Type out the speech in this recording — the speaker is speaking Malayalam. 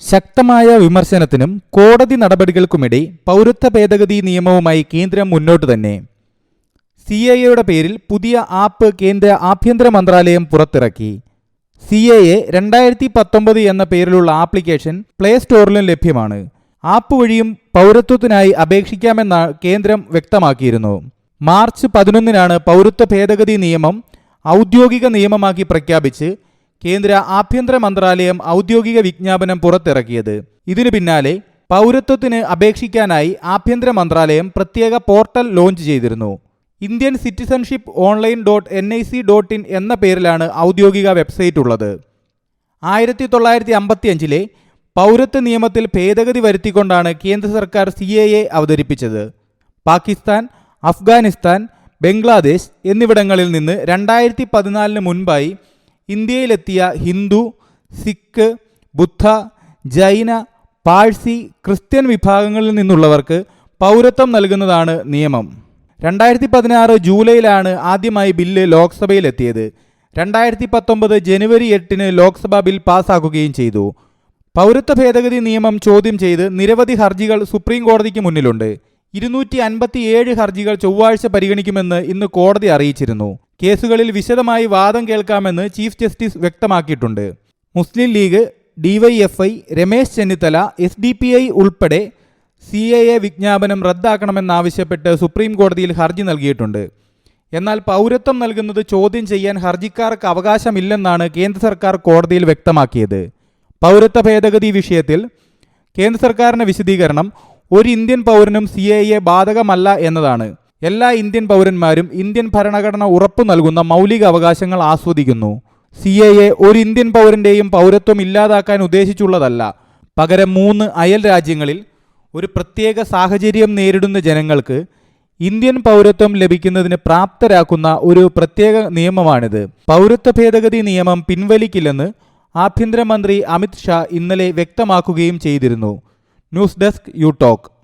ശക്തമായ വിമർശനത്തിനും കോടതി നടപടികൾക്കുമിടെ പൗരത്വ ഭേദഗതി നിയമവുമായി കേന്ദ്രം മുന്നോട്ട് തന്നെ. സി എ എയുടെ പേരിൽ പുതിയ ആപ്പ് കേന്ദ്ര ആഭ്യന്തര മന്ത്രാലയം പുറത്തിറക്കി. സി എ എ രണ്ടായിരത്തി പത്തൊമ്പത് എന്ന പേരിലുള്ള ആപ്ലിക്കേഷൻ പ്ലേ സ്റ്റോറിലും ലഭ്യമാണ്. ആപ്പ് വഴിയും പൗരത്വത്തിനായി അപേക്ഷിക്കാമെന്ന് കേന്ദ്രം വ്യക്തമാക്കിയിരുന്നു. മാർച്ച് പതിനൊന്നിനാണ് പൗരത്വ ഭേദഗതി നിയമം ഔദ്യോഗിക നിയമമാക്കി പ്രഖ്യാപിച്ച് കേന്ദ്ര ആഭ്യന്തര മന്ത്രാലയം ഔദ്യോഗിക വിജ്ഞാപനം പുറത്തിറക്കിയത്. ഇതിനു പിന്നാലെ പൗരത്വത്തിന് അപേക്ഷിക്കാനായി ആഭ്യന്തര മന്ത്രാലയം പ്രത്യേക പോർട്ടൽ ലോഞ്ച് ചെയ്തിരുന്നു. Indian citizenship online dot N I C dot in എന്ന പേരിലാണ് ഔദ്യോഗിക വെബ്സൈറ്റ് ഉള്ളത്. ആയിരത്തി തൊള്ളായിരത്തി അമ്പത്തി അഞ്ചിലെ പൗരത്വ നിയമത്തിൽ ഭേദഗതി വരുത്തിക്കൊണ്ടാണ് കേന്ദ്ര സർക്കാർ സി എ എ അവതരിപ്പിച്ചത്. പാകിസ്ഥാൻ അഫ്ഗാനിസ്ഥാൻ ബംഗ്ലാദേശ് എന്നിവിടങ്ങളിൽ നിന്ന് രണ്ടായിരത്തി പതിനാലിന് മുൻപായി ഇന്ത്യയിലെത്തിയ ഹിന്ദു സിഖ് ബുദ്ധ ജൈന പാഴ്സി ക്രിസ്ത്യൻ വിഭാഗങ്ങളിൽ നിന്നുള്ളവർക്ക് പൗരത്വം നൽകുന്നതാണ് നിയമം. രണ്ടായിരത്തി പതിനാറ് ജൂലൈയിലാണ് ആദ്യമായി ബില്ല് ലോക്സഭയിലെത്തിയത്. രണ്ടായിരത്തി പത്തൊമ്പത് ജനുവരി എട്ടിന് ലോക്സഭ ബിൽ പാസ്സാക്കുകയും ചെയ്തു. പൗരത്വ ഭേദഗതി നിയമം ചോദ്യം ചെയ്ത് നിരവധി ഹർജികൾ സുപ്രീം കോടതിക്ക് മുന്നിലുണ്ട്. ഇരുന്നൂറ്റി അൻപത്തിയേഴ് ഹർജികൾ ചൊവ്വാഴ്ച പരിഗണിക്കുമെന്ന് ഇന്ന് കോടതി അറിയിച്ചിരുന്നു. കേസുകളിൽ വിശദമായി വാദം കേൾക്കാമെന്ന് ചീഫ് ജസ്റ്റിസ് വ്യക്തമാക്കിയിട്ടുണ്ട്. Muslim League DYFI Ramesh Chennithala S D P I ഉൾപ്പെടെ സി എ എ വിജ്ഞാപനം റദ്ദാക്കണമെന്നാവശ്യപ്പെട്ട് സുപ്രീം കോടതിയിൽ ഹർജി നൽകിയിട്ടുണ്ട്. എന്നാൽ പൗരത്വം നൽകുന്നത് ചോദ്യം ചെയ്യാൻ ഹർജിക്കാർക്ക് അവകാശമില്ലെന്നാണ് കേന്ദ്ര സർക്കാർ കോടതിയിൽ വ്യക്തമാക്കിയത്. പൗരത്വ ഭേദഗതി വിഷയത്തിൽ കേന്ദ്ര സർക്കാരിന്റെ വിശദീകരണം ഒരു ഇന്ത്യൻ പൗരനും സി ബാധകമല്ല എന്നതാണ്. എല്ലാ ഇന്ത്യൻ പൗരന്മാരും ഇന്ത്യൻ ഭരണഘടന ഉറപ്പു നൽകുന്ന മൗലിക അവകാശങ്ങൾ ആസ്വദിക്കുന്നു. സി എ എ ഒരു ഇന്ത്യൻ പൗരന്റെയും പൗരത്വം ഇല്ലാതാക്കാൻ ഉദ്ദേശിച്ചുള്ളതല്ല. പകരം മൂന്ന് അയൽ രാജ്യങ്ങളിൽ ഒരു പ്രത്യേക സാഹചര്യം നേരിടുന്ന ജനങ്ങൾക്ക് ഇന്ത്യൻ പൗരത്വം ലഭിക്കുന്നതിന് പ്രാപ്തരാക്കുന്ന ഒരു പ്രത്യേക നിയമമാണിത്. പൗരത്വ ഭേദഗതി നിയമം പിൻവലിക്കില്ലെന്ന് ആഭ്യന്തരമന്ത്രി അമിത് ഷാ ഇന്നലെ വ്യക്തമാക്കുകയും ചെയ്തിരുന്നു. News desk you talk